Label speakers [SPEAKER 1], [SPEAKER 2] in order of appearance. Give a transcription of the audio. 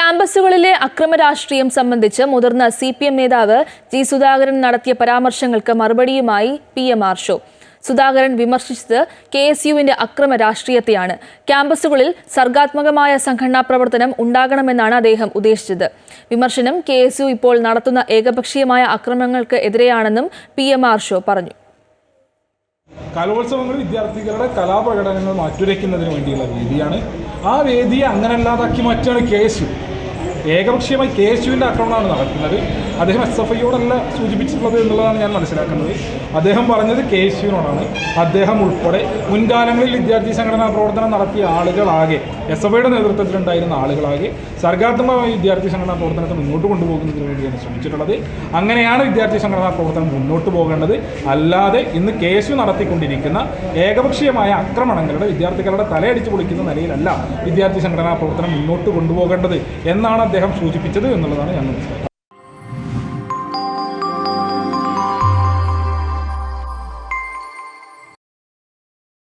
[SPEAKER 1] ക്യാമ്പസുകളിലെ അക്രമ രാഷ്ട്രീയം സംബന്ധിച്ച് മുതിർന്ന സി പി എം നേതാവ് ജി സുധാകരൻ നടത്തിയ പരാമർശങ്ങൾക്ക് മറുപടിയുമായി P M Arsho Sudhakaran വിമർശിച്ചത് കെ എസ് യുവിന്റെ അക്രമ രാഷ്ട്രീയത്തെയാണ്. ക്യാമ്പസുകളിൽ സർഗാത്മകമായ സംഘടനാ പ്രവർത്തനം ഉണ്ടാകണമെന്നാണ് അദ്ദേഹം ഉദ്ദേശിച്ചത്. വിമർശനം കെ എസ് യു ഇപ്പോൾ നടത്തുന്ന ഏകപക്ഷീയമായ അക്രമങ്ങൾക്ക് എതിരെയാണെന്നും പി എം ആർ ഷോ പറഞ്ഞു.
[SPEAKER 2] കലോത്സവങ്ങൾ വിദ്യാർത്ഥികളുടെ കലാപ്രകടനങ്ങൾ മാറ്റുരയ്ക്കുന്നതിന് വേണ്ടിയുള്ള ആ വേദിയെ അങ്ങനല്ലാതാക്കി മാറ്റുകയാണ് കെ എസ് യു. ഏകപക്ഷീയമായി കെ എസ് യുവിന്റെ ആക്രമണമാണ് നടക്കുന്നത്. അദ്ദേഹം എസ് എഫ് ഐയോടല്ല സൂചിപ്പിച്ചിട്ടുള്ളത് എന്നുള്ളതാണ് ഞാൻ മനസ്സിലാക്കുന്നത്. അദ്ദേഹം പറഞ്ഞത് കെ എസ് യുവിനോടാണ്. അദ്ദേഹം ഉൾപ്പെടെ മുൻകാലങ്ങളിൽ വിദ്യാർത്ഥി സംഘടനാ പ്രവർത്തനം നടത്തിയ ആളുകളാകെ എസ് എഫ് ഐയുടെ നേതൃത്വത്തിലുണ്ടായിരുന്ന ആളുകളാകെ സർഗാത്മകമായി വിദ്യാർത്ഥി സംഘടനാ പ്രവർത്തനത്തെ മുന്നോട്ട് കൊണ്ടുപോകുന്നതിന് വേണ്ടിയാണ് ശ്രമിച്ചിട്ടുള്ളത്. അങ്ങനെയാണ് വിദ്യാർത്ഥി സംഘടനാ പ്രവർത്തനം മുന്നോട്ട് പോകേണ്ടത്. അല്ലാതെ ഇന്ന് കെ എസ് യു നടത്തിക്കൊണ്ടിരിക്കുന്ന ഏകപക്ഷീയമായ ആക്രമണങ്ങളുടെ വിദ്യാർത്ഥികളുടെ തലയടിച്ച് പൊളിക്കുന്ന നിലയിലല്ല വിദ്യാർത്ഥി സംഘടനാ പ്രവർത്തനം മുന്നോട്ട് കൊണ്ടുപോകേണ്ടത് എന്നാണ് അദ്ദേഹം സൂചിപ്പിച്ചത് എന്നുള്ളതാണ് ഞാൻ മനസ്സിലാക്കുന്നത്.